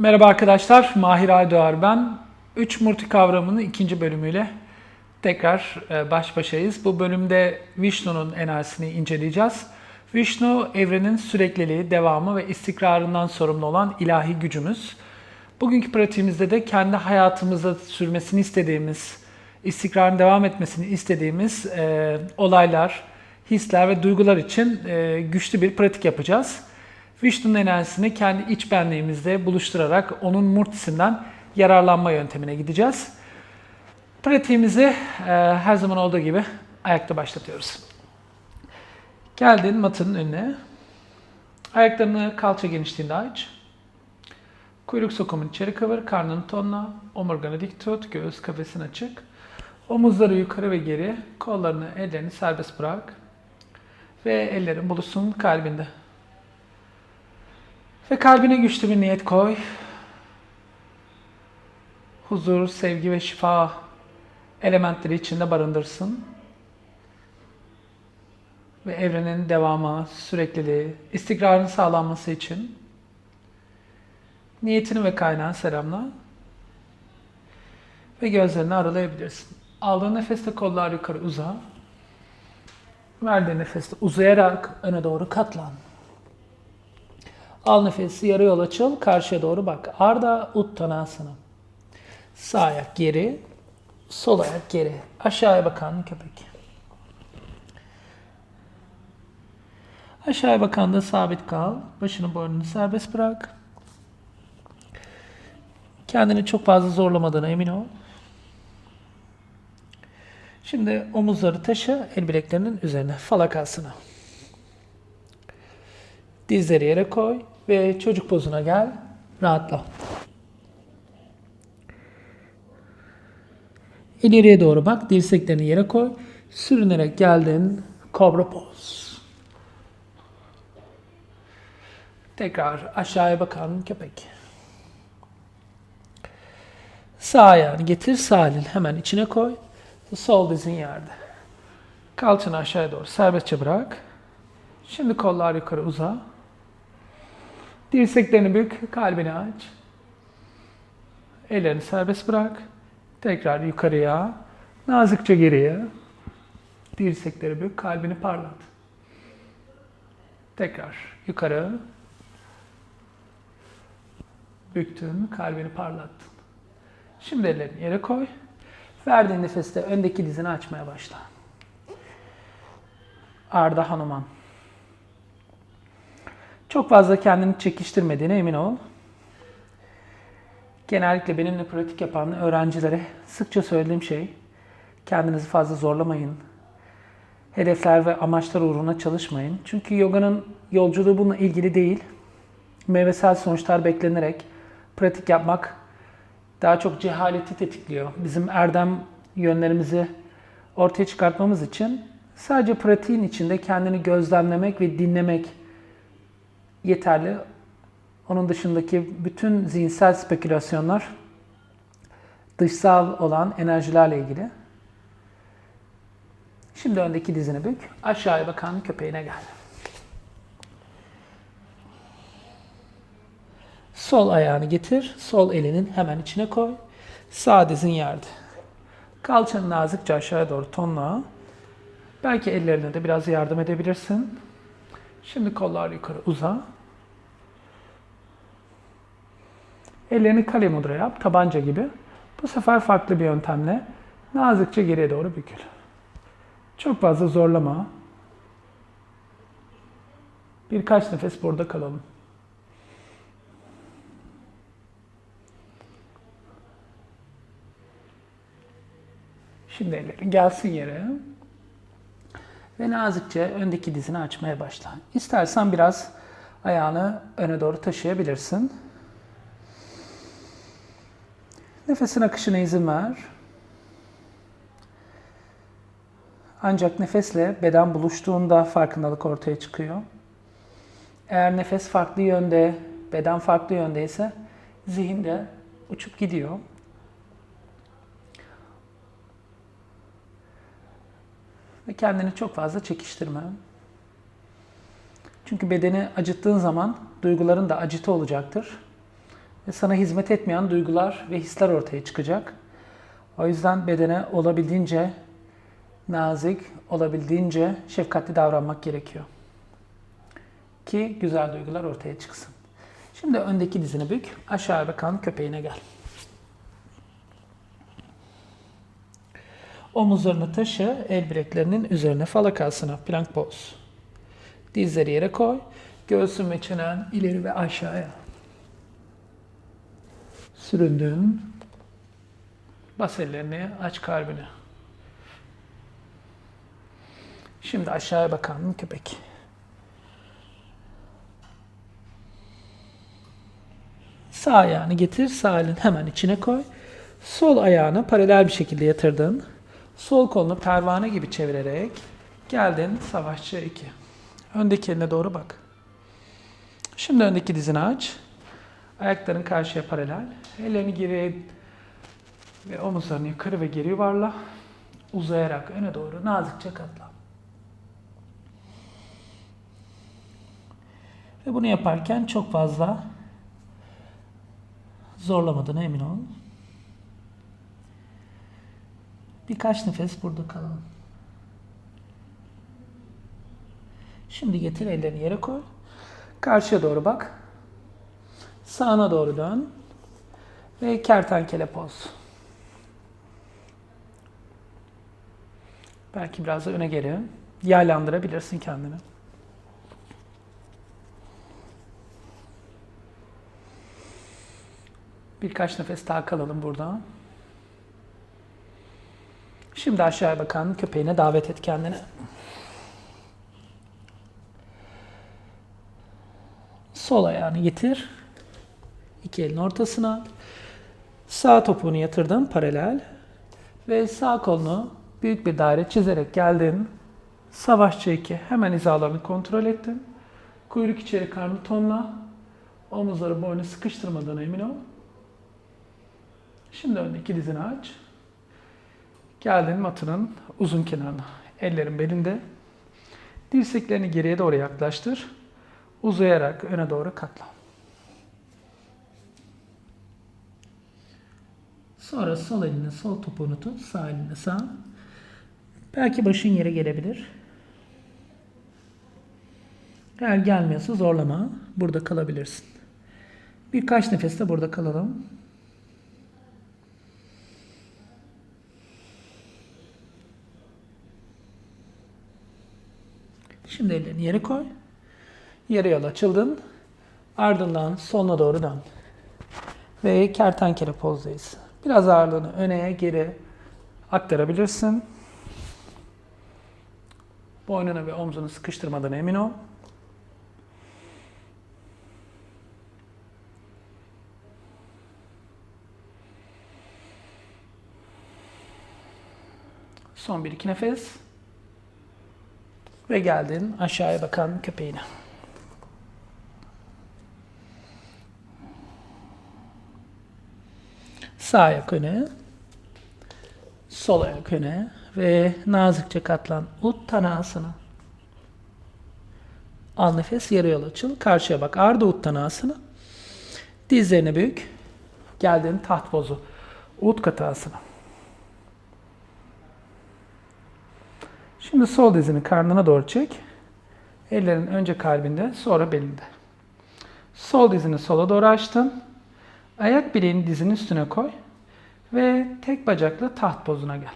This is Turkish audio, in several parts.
Merhaba arkadaşlar, Mahir Aydoğar ben. Üç murti kavramının ikinci bölümüyle tekrar e, baş başayız. Bu bölümde Vishnu'nun enerjisini inceleyeceğiz. Vishnu, evrenin sürekliliği, devamı ve istikrarından sorumlu olan ilahi gücümüz. Bugünkü pratiğimizde de kendi hayatımızda sürmesini istediğimiz, istikrarın devam etmesini istediğimiz e, olaylar, hisler ve duygular için e, güçlü bir pratik yapacağız. Vishnu'nun enerjisini kendi iç benliğimizde buluşturarak onun murtisinden yararlanma yöntemine gideceğiz. Pratiğimizi e, her zaman olduğu gibi ayakta başlatıyoruz. Geldin matın önüne. Ayaklarını kalça genişliğinde aç. Kuyruk sokumun içeri kıvır, karnını tonla, omurganı dik tut, göğüs kafesin açık. Omuzları yukarı ve geri, kollarını, ellerini serbest bırak. Ve ellerin buluşsun kalbinde. Ve kalbine güçlü bir niyet koy. Huzur, sevgi ve şifa elementleri içinde barındırsın. Ve evrenin devamı, sürekliliği, istikrarın sağlanması için niyetini ve kaynağını selamla. Ve gözlerini aralayabilirsin. Aldığın nefeste kollar yukarı uza. Verdiğin nefeste uzayarak öne doğru katlan. Al nefesi yarı yol açıl, karşıya doğru bak. Arda Uttanasana. Sağ ayak geri, sol ayak geri. Aşağıya bakan köpek. Aşağıya bakan da sabit kal. Başını boynunu serbest bırak. Kendini çok fazla zorlamadığına emin ol. Şimdi omuzları taşı el bileklerinin üzerine. Falakasana. Dizleri yere koy ve çocuk pozuna gel. Rahatla. İleriye doğru bak. Dirseklerini yere koy. Sürünerek geldin. Kobra poz. Tekrar aşağıya bakan köpek. Sağ ayağını getir. Sağ elini hemen içine koy. Sol dizin yerde. Kalçanı aşağıya doğru serbestçe bırak. Şimdi kollar yukarı uza. Dirseklerini bük, kalbini aç. Ellerini serbest bırak. Tekrar yukarıya, nazikçe geriye. Dirsekleri bük, kalbini parlat. Tekrar yukarı. Büktün, kalbini parlattın. Şimdi ellerini yere koy. Verdiğin nefeste öndeki dizini açmaya başla. Arda Hanuman. Çok fazla kendini çekiştirmediğine emin ol. Genellikle benimle pratik yapan öğrencilere sıkça söylediğim şey, kendinizi fazla zorlamayın. Hedefler ve amaçlar uğruna çalışmayın. Çünkü yoganın yolculuğu bununla ilgili değil. Meyvesel sonuçlar beklenerek pratik yapmak daha çok cehaleti tetikliyor. Bizim erdem yönlerimizi ortaya çıkartmamız için sadece pratiğin içinde kendini gözlemlemek ve dinlemek yeterli. Onun dışındaki bütün zihinsel spekülasyonlar dışsal olan enerjilerle ilgili. Şimdi öndeki dizini bük. Aşağıya bakan köpeğine gel. Sol ayağını getir. Sol elinin hemen içine koy. Sağ dizin yerde. Kalçanı nazikçe aşağıya doğru tonla. Belki ellerine de biraz yardım edebilirsin. Şimdi kollar yukarı uza. Ellerini kale mudra yap, tabanca gibi. Bu sefer farklı bir yöntemle nazikçe geriye doğru bükül. Çok fazla zorlama. Birkaç nefes burada kalalım. Şimdi ellerin gelsin yere. Ve nazikçe öndeki dizini açmaya başla. İstersen biraz ayağını öne doğru taşıyabilirsin. Nefesin akışına izin ver. Ancak nefesle beden buluştuğunda farkındalık ortaya çıkıyor. Eğer nefes farklı yönde, beden farklı yöndeyse zihin de uçup gidiyor. Ve kendini çok fazla çekiştirme. Çünkü bedeni acıttığın zaman duyguların da acıtı olacaktır. ve sana hizmet etmeyen duygular ve hisler ortaya çıkacak. O yüzden bedene olabildiğince nazik, olabildiğince şefkatli davranmak gerekiyor. Ki güzel duygular ortaya çıksın. Şimdi öndeki dizini bük, aşağı bakan köpeğine gel. Omuzlarını taşı, el bileklerinin üzerine falakasına, plank pose. Dizleri yere koy, göğsün ve çenen ileri ve aşağıya. Süründün. Bas ellerini, aç kalbini. Şimdi aşağıya bakan köpek. Sağ ayağını getir, sağ elini hemen içine koy. Sol ayağını paralel bir şekilde yatırdın. Sol kolunu pervane gibi çevirerek geldin savaşçı 2. Öndeki eline doğru bak. Şimdi öndeki dizini aç. Ayakların karşıya paralel. Ellerini geriye ve omuzlarını yukarı ve geri yuvarla. Uzayarak öne doğru nazikçe katla. Ve bunu yaparken çok fazla zorlamadığına emin ol. Birkaç nefes burada kalalım. Şimdi getir ellerini yere koy. Karşıya doğru bak. Sağına doğru dön. Ve kertenkele poz. Belki biraz da öne geri. Yaylandırabilirsin kendini. Birkaç nefes daha kalalım burada. Şimdi aşağıya bakan köpeğine davet et kendini. Sol ayağını getir. İki elin ortasına. Sağ topuğunu yatırdın paralel. Ve sağ kolunu büyük bir daire çizerek geldin. Savaşçı 2. Hemen hizalarını kontrol ettin. Kuyruk içeri karnı tonla. Omuzları boynu sıkıştırmadığına emin ol. Şimdi öndeki dizini aç. Geldin matının uzun kenarına. Ellerin belinde. Dirseklerini geriye doğru yaklaştır. Uzayarak öne doğru katla. Sonra sol elini sol topuğunu tut. Sağ elini sağ. Belki başın yere gelebilir. Eğer gelmiyorsa zorlama. Burada kalabilirsin. Birkaç nefes de burada kalalım. Şimdi ellerini yere koy. Yarı yol açıldın. Ardından soluna doğru dön. Ve kertenkele pozdayız. Biraz ağırlığını öne geri aktarabilirsin. Boynunu ve omzunu sıkıştırmadan emin ol. Son bir iki nefes. Ve geldin aşağıya bakan köpeğine. Sağ ayak öne. Sol ayak öne. Ve nazikçe katlan. Uttanasana. Al nefes yarı yol açıl. Karşıya bak. Arda Uttanasana. Dizlerini bük. Geldin taht pozu. Utkatasana. Şimdi sol dizini karnına doğru çek. Ellerin önce kalbinde, sonra belinde. Sol dizini sola doğru açtın. Ayak bileğini dizinin üstüne koy. Ve tek bacaklı taht pozuna gel.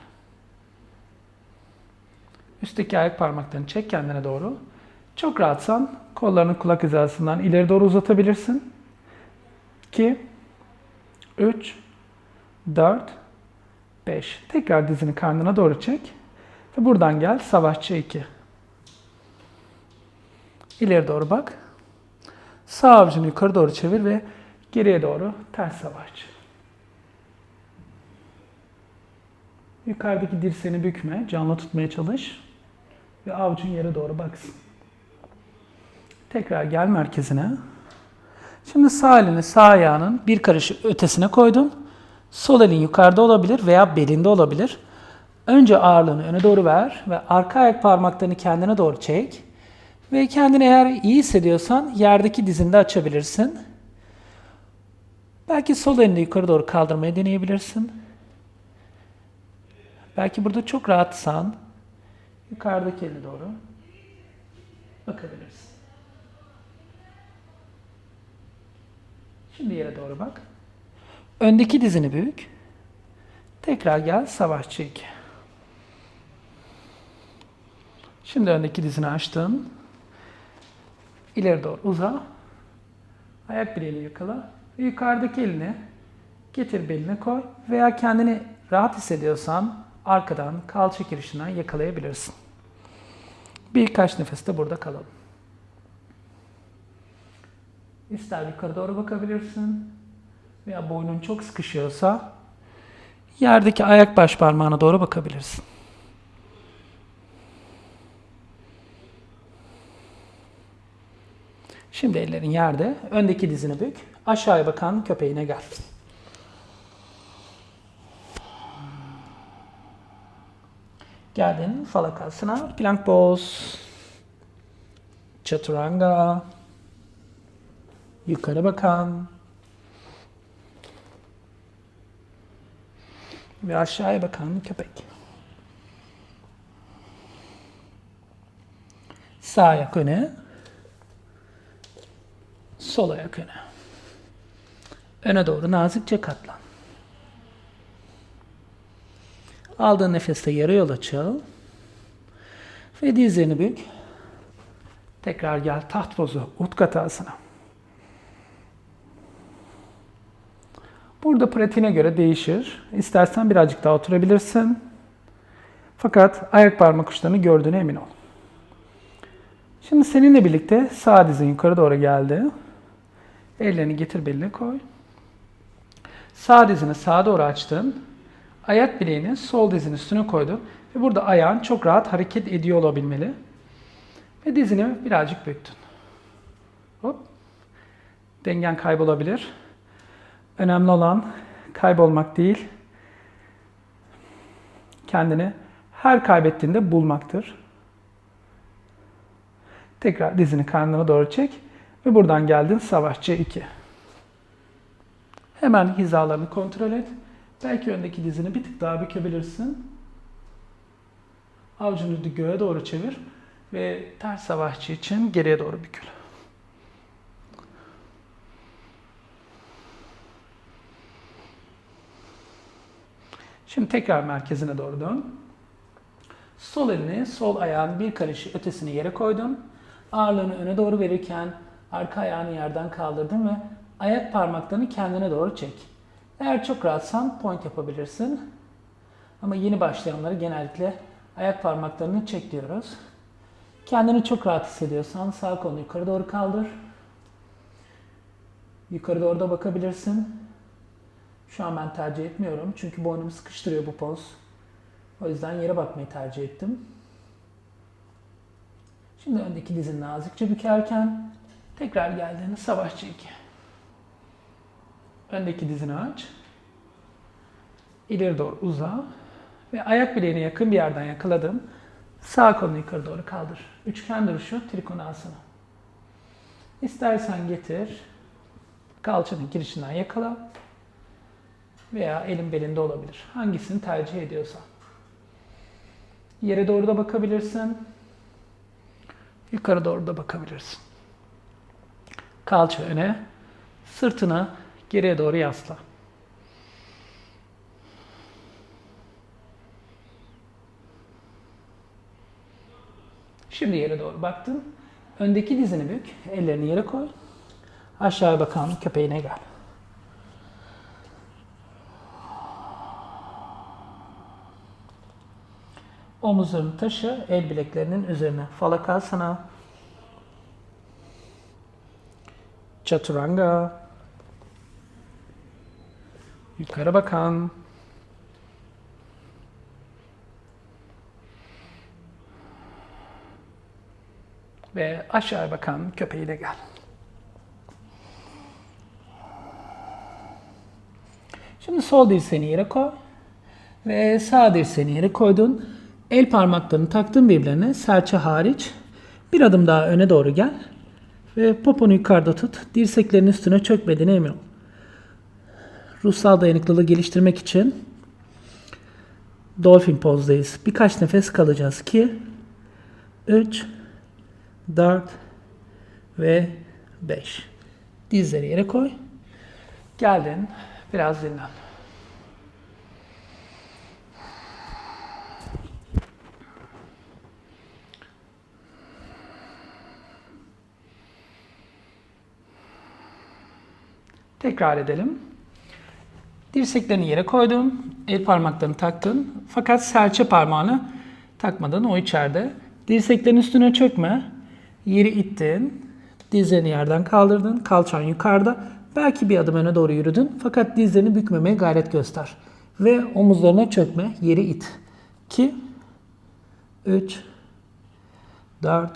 Üstteki ayak parmaklarını çek kendine doğru. Çok rahatsan kollarını kulak hizasından ileri doğru uzatabilirsin. 2 3 4 5 Tekrar dizini karnına doğru çek. Ve buradan gel savaşçı 2. İleri doğru bak. Sağ avucunu yukarı doğru çevir ve geriye doğru ters savaşçı. Yukarıdaki dirseğini bükme, canlı tutmaya çalış. Ve avucun yere doğru baksın. Tekrar gel merkezine. Şimdi sağ elini sağ ayağının bir karış ötesine koydun. Sol elin yukarıda olabilir veya belinde olabilir. Önce ağırlığını öne doğru ver ve arka ayak parmaklarını kendine doğru çek. Ve kendini eğer iyi hissediyorsan yerdeki dizinde açabilirsin. Belki sol elini yukarı doğru kaldırmayı deneyebilirsin. Belki burada çok rahatsan yukarıdaki eline doğru bakabilirsin. Şimdi yere doğru bak. Öndeki dizini büyük. Tekrar gel savaşçı 2. Şimdi öndeki dizini açtın. İleri doğru uza. Ayak bileğini yakala. Yukarıdaki elini getir beline koy. Veya kendini rahat hissediyorsan arkadan kalça girişinden yakalayabilirsin. Birkaç nefes de burada kalalım. İster yukarı doğru bakabilirsin. Veya boynun çok sıkışıyorsa yerdeki ayak baş parmağına doğru bakabilirsin. Şimdi ellerin yerde. Öndeki dizini bük. Aşağıya bakan köpeğine gel. Geldin falakasına. Plank pose. Chaturanga. Yukarı bakan. Ve aşağıya bakan köpek. Sağ ayak öne. Sol ayak öne. Öne doğru nazikçe katlan. Aldığın nefeste yarı yol açıl. Ve dizlerini bük. Tekrar gel taht pozu, utkatasına. Burada pratiğine göre değişir. İstersen birazcık daha oturabilirsin. Fakat ayak parmak uçlarını gördüğüne emin ol. Şimdi seninle birlikte sağ dizin yukarı doğru geldi. Ellerini getir beline koy. Sağ dizini sağa doğru açtın. Ayak bileğini sol dizin üstüne koydun. Ve burada ayağın çok rahat hareket ediyor olabilmeli. Ve dizini birazcık büktün. Hop. Dengen kaybolabilir. Önemli olan kaybolmak değil, kendini her kaybettiğinde bulmaktır. Tekrar dizini karnına doğru çek ve buradan geldin savaşçı 2. Hemen hizalarını kontrol et. Belki öndeki dizini bir tık daha bükebilirsin. Avucunu göğe doğru çevir ve ters savaşçı için geriye doğru bükül. Şimdi tekrar merkezine doğru dön. Sol elini sol ayağın bir karış ötesini yere koydun. Ağırlığını öne doğru verirken arka ayağını yerden kaldırdın ve ayak parmaklarını kendine doğru çek. Eğer çok rahatsan point yapabilirsin. Ama yeni başlayanları genellikle ayak parmaklarını çek diyoruz. Kendini çok rahat hissediyorsan sağ kolunu yukarı doğru kaldır. Yukarı doğru da bakabilirsin. Şu an ben tercih etmiyorum. Çünkü boynumu sıkıştırıyor bu poz. O yüzden yere bakmayı tercih ettim. Şimdi öndeki dizini nazikçe bükerken tekrar geldiğinde savaşçı 2. Öndeki dizini aç. İleri doğru uza. Ve ayak bileğine yakın bir yerden yakaladım. Sağ kolunu yukarı doğru kaldır. Üçgen duruşu trikonasana. İstersen getir. Kalçanın girişinden yakala veya elin belinde olabilir. Hangisini tercih ediyorsan. Yere doğru da bakabilirsin. Yukarı doğru da bakabilirsin. Kalça öne, sırtını geriye doğru yasla. Şimdi yere doğru baktın. Öndeki dizini bük, ellerini yere koy. Aşağıya bakan köpeğine gel. Omuzlarını taşı, el bileklerinin üzerine. Falakasana. Chaturanga. Yukarı bakan. Ve aşağı bakan köpeğiyle gel. Şimdi sol dirseğini yere koy. Ve sağ dirseğini yere koydun. El parmaklarını taktın birbirlerine serçe hariç. Bir adım daha öne doğru gel. Ve poponu yukarıda tut. Dirseklerin üstüne çökmediğine emin ol. ruhsal dayanıklılığı geliştirmek için dolphin pozdayız. Birkaç nefes kalacağız ki 3 4 ve 5. Dizleri yere koy. Geldin. Biraz dinlen. Tekrar edelim. Dirseklerini yere koydun. El parmaklarını taktın. Fakat serçe parmağını takmadın. O içeride. Dirseklerin üstüne çökme. Yeri ittin. Dizlerini yerden kaldırdın. Kalçan yukarıda. Belki bir adım öne doğru yürüdün. Fakat dizlerini bükmemeye gayret göster. Ve omuzlarına çökme. Yeri it. 2 3 4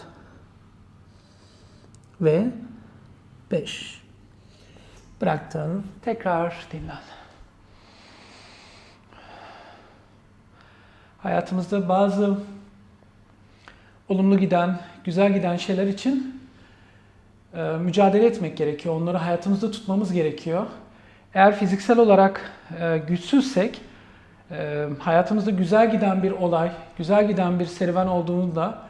ve 5 Bıraktın. Tekrar dinlen. Hayatımızda bazı olumlu giden, güzel giden şeyler için e, mücadele etmek gerekiyor. Onları hayatımızda tutmamız gerekiyor. Eğer fiziksel olarak e, güçsüzsek, e, hayatımızda güzel giden bir olay, güzel giden bir serüven olduğunda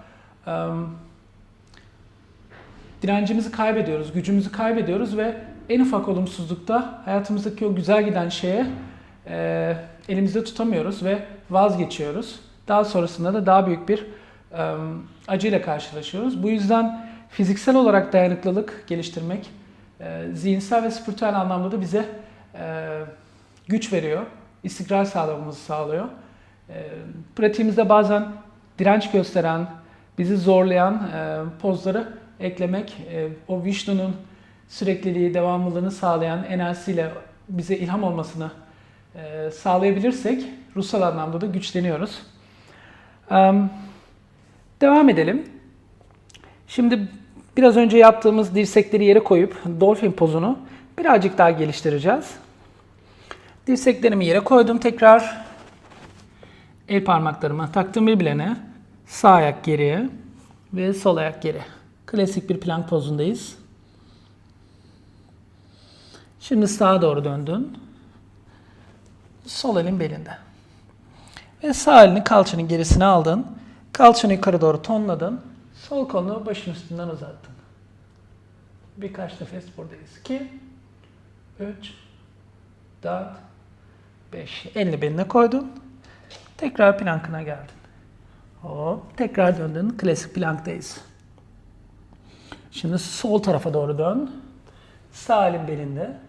direncimizi kaybediyoruz, gücümüzü kaybediyoruz ve en ufak olumsuzlukta hayatımızdaki o güzel giden şeye e, elimizde tutamıyoruz ve vazgeçiyoruz. Daha sonrasında da daha büyük bir e, acıyla karşılaşıyoruz. Bu yüzden fiziksel olarak dayanıklılık geliştirmek, e, zihinsel ve spiritüel anlamda da bize e, güç veriyor, istikrar sağlamamızı sağlıyor. E, pratiğimizde bazen direnç gösteren, bizi zorlayan e, pozları eklemek, e, o Vishnu'nun sürekliliği, devamlılığını sağlayan enerjisiyle bize ilham olmasını e, sağlayabilirsek ruhsal anlamda da güçleniyoruz. Devam edelim. Şimdi biraz önce yaptığımız dirsekleri yere koyup dolphin pozunu birazcık daha geliştireceğiz. Dirseklerimi yere koydum tekrar. El parmaklarımı taktım birbirine. Sağ ayak geriye ve sol ayak geri. Klasik bir plank pozundayız. Şimdi sağa doğru döndün. Sol elin belinde. Ve sağ elini kalçanın gerisine aldın. Kalçanı yukarı doğru tonladın. Sol kolunu başın üstünden uzattın. Birkaç nefes buradayız. 2 3 4 5 Elini beline koydun. Tekrar plankına geldin. Hop, tekrar döndün. Klasik planktayız. Şimdi sol tarafa doğru dön. Sağ elin belinde.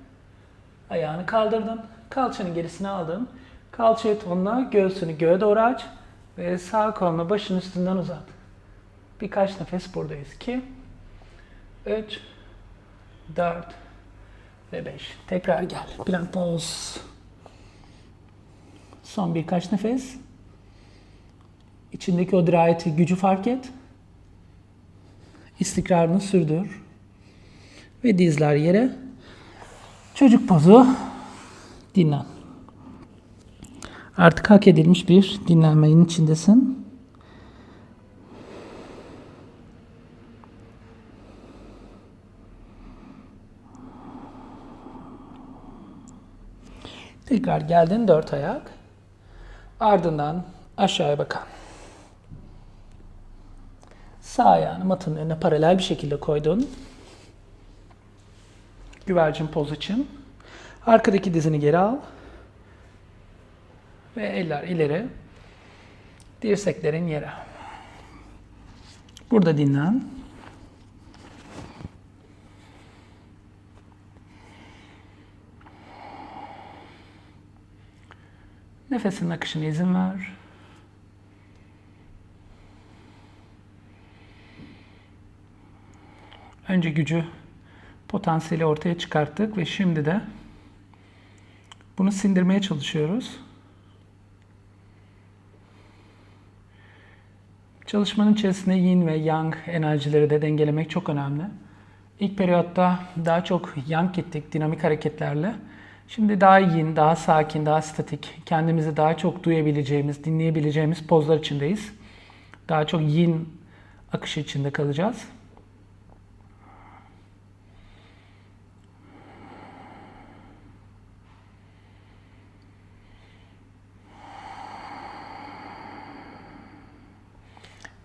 Ayağını kaldırdın. Kalçanın gerisine aldın. Kalçayı tonla, göğsünü göğe doğru aç. Ve sağ kolunu başın üstünden uzat. Birkaç nefes buradayız. 2, 3, 4 ve 5. Tekrar gel. Plank pose. Son birkaç nefes. İçindeki o dirayeti, gücü fark et. İstikrarını sürdür. Ve dizler yere. Çocuk pozu. Dinlen. Artık hak edilmiş bir dinlenmenin içindesin. Tekrar geldin dört ayak. Ardından aşağıya bakan. Sağ ayağını matın önüne paralel bir şekilde koydun. Güvercin poz için. Arkadaki dizini geri al. Ve eller ileri. Dirseklerin yere. Burada dinlen. Nefesin akışına izin ver. Önce gücü, potansiyeli ortaya çıkarttık ve şimdi de bunu sindirmeye çalışıyoruz. Çalışmanın içerisinde yin ve yang enerjileri de dengelemek çok önemli. İlk periyotta daha çok yang gittik dinamik hareketlerle. Şimdi daha yin, daha sakin, daha statik, kendimizi daha çok duyabileceğimiz, dinleyebileceğimiz pozlar içindeyiz. Daha çok yin akışı içinde kalacağız.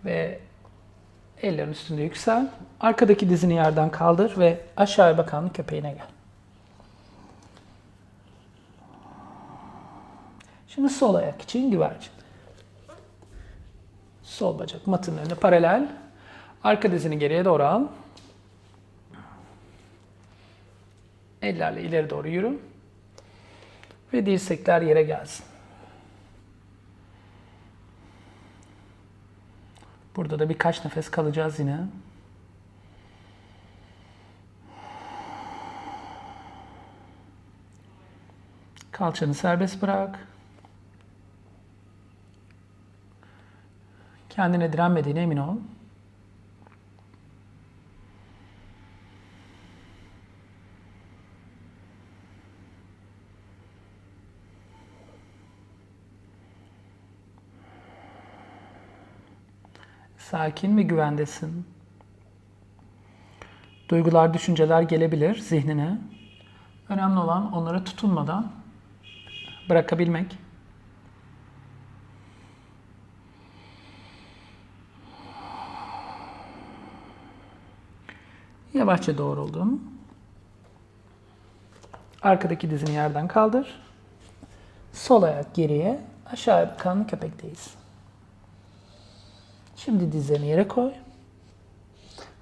Ve ellerin üstünde yüksel. Arkadaki dizini yerden kaldır ve aşağıya bakan köpeğine gel. Şimdi sol ayak için güvercin. Sol bacak matın önüne paralel. Arka dizini geriye doğru al. Ellerle ileri doğru yürü. Ve dirsekler yere gelsin. Burada da birkaç nefes kalacağız yine. Kalçanı serbest bırak. Kendine direnmediğine emin ol. Sakin ve güvendesin. Duygular, düşünceler gelebilir zihnine. Önemli olan onlara tutunmadan bırakabilmek. Yavaşça doğruldun. Arkadaki dizini yerden kaldır. Sol ayak geriye, aşağıya bakan köpekteyiz. Şimdi dizlerini yere koy.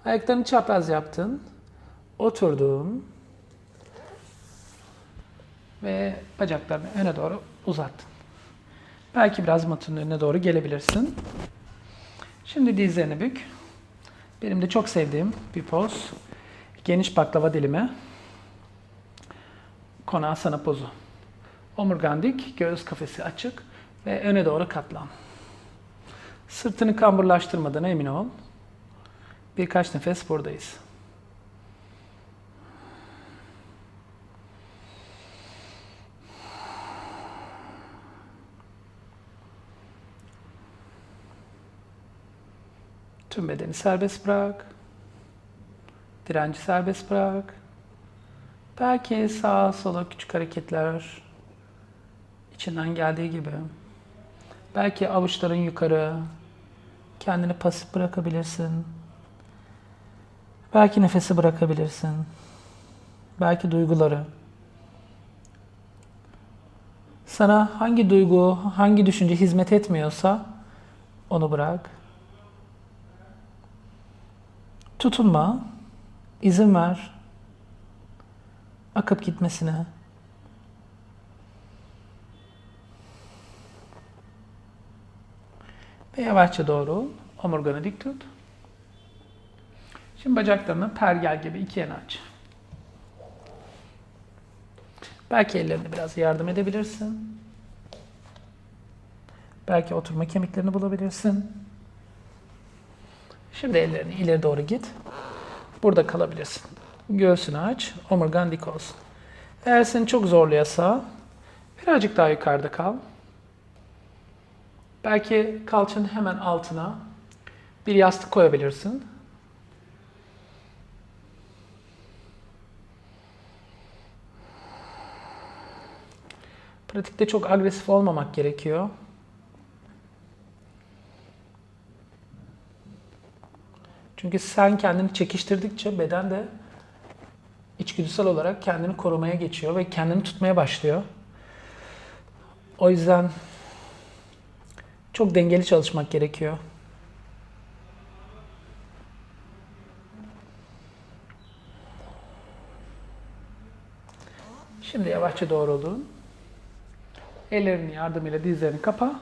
Ayaklarını çapraz yaptın. Oturdun. Ve bacaklarını öne doğru uzattın. Belki biraz matın önüne doğru gelebilirsin. Şimdi dizlerini bük. Benim de çok sevdiğim bir poz. Geniş baklava dilimi. Konasana pozu. Omurgan dik, göğüs kafesi açık ve öne doğru katlan. Sırtını kamburlaştırmadan emin ol. Birkaç nefes buradayız. Tüm bedeni serbest bırak. Direnci serbest bırak. Belki sağa sola küçük hareketler içinden geldiği gibi. Belki avuçların yukarı. Kendini pasif bırakabilirsin. Belki nefesi bırakabilirsin. Belki duyguları. Sana hangi duygu, hangi düşünce hizmet etmiyorsa onu bırak. Tutunma, izin ver. Akıp gitmesine. Ve yavaşça doğru omurganı dik tut. Şimdi bacaklarını pergel gibi iki yana aç. Belki ellerine biraz yardım edebilirsin. Belki oturma kemiklerini bulabilirsin. Şimdi ellerini ileri doğru git. Burada kalabilirsin. Göğsünü aç, omurgan dik olsun. Eğer seni çok zorluyorsa birazcık daha yukarıda kal. Belki kalçanın hemen altına bir yastık koyabilirsin. Pratikte çok agresif olmamak gerekiyor. Çünkü sen kendini çekiştirdikçe beden de içgüdüsel olarak kendini korumaya geçiyor ve kendini tutmaya başlıyor. O yüzden çok dengeli çalışmak gerekiyor. Şimdi yavaşça doğruldun. Ellerinin yardımıyla dizlerini kapa.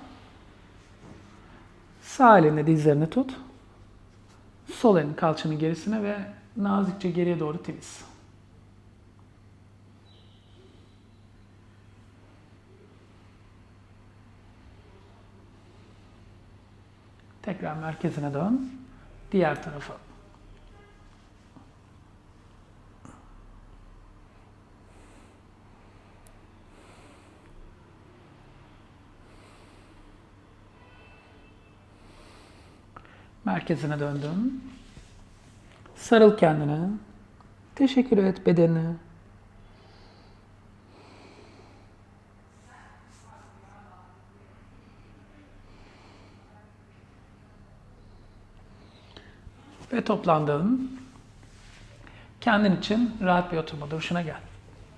Sağ elinle dizlerini tut. Sol elin kalçanın gerisine ve nazikçe geriye doğru temiz. Tekrar merkezine dön. Diğer tarafa. Merkezine döndün. Sarıl kendine. Teşekkür et bedenine. Ve toplandığın kendin için rahat bir oturma duruşuna gel.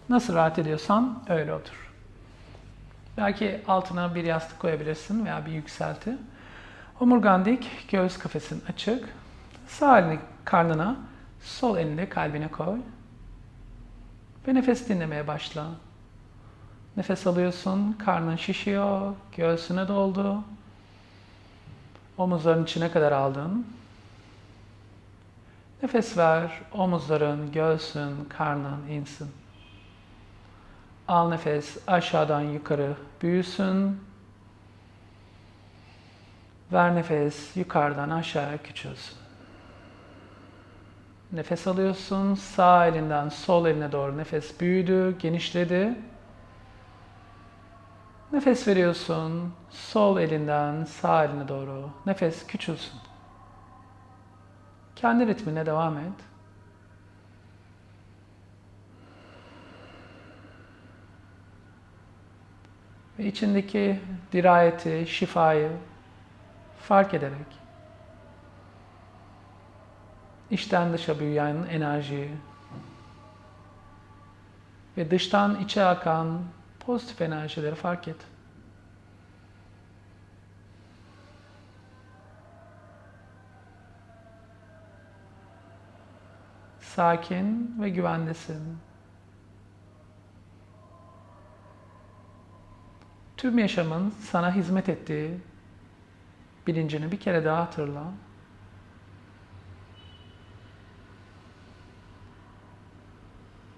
Nasıl rahat ediyorsan öyle otur. Belki altına bir yastık koyabilirsin veya bir yükselti. Omurgan dik, göğüs kafesin açık. Sağ elini karnına, sol elini kalbine koy. Ve nefes dinlemeye başla. Nefes alıyorsun, karnın şişiyor, göğsüne doldu. Omuzların içine kadar aldın. Nefes ver, omuzların, göğsün, karnın insin. Al nefes, aşağıdan yukarı büyüsün. Ver nefes, yukarıdan aşağıya küçülsün. Nefes alıyorsun, sağ elinden sol eline doğru nefes büyüdü, genişledi. Nefes veriyorsun, sol elinden sağ eline doğru nefes küçülsün. Kendi ritmine devam et. Ve içindeki dirayeti, şifayı fark ederek içten dışa büyüyen enerjiyi ve dıştan içe akan pozitif enerjileri fark et. Sakin ve güvendesin. Tüm yaşamın sana hizmet ettiği bilincini bir kere daha hatırla.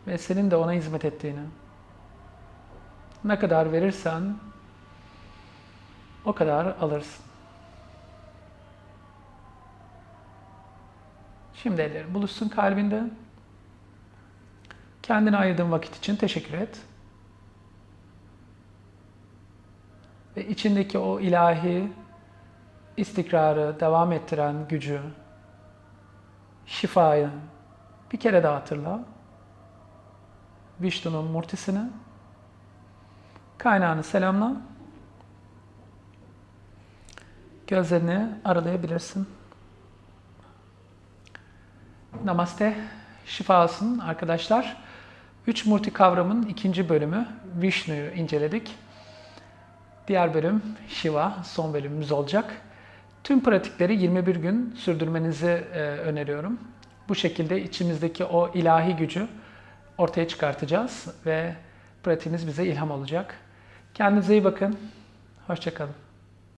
Ve senin de ona hizmet ettiğini. Ne kadar verirsen o kadar alırsın. Şimdi ellerin buluşsun kalbinde. Kendine ayırdığın vakit için teşekkür et. Ve içindeki o ilahi istikrarı devam ettiren gücü, şifayı bir kere daha hatırla. Vishnu'nun murtisini, kaynağını selamla. Gözlerini aralayabilirsin. Namaste, şifa olsun arkadaşlar. Üç murti kavramın ikinci bölümü Vishnu'yu inceledik. Diğer bölüm Shiva, son bölümümüz olacak. Tüm pratikleri 21 gün sürdürmenizi e, öneriyorum. Bu şekilde içimizdeki o ilahi gücü ortaya çıkartacağız ve pratiğimiz bize ilham olacak. Kendinize iyi bakın. Hoşçakalın.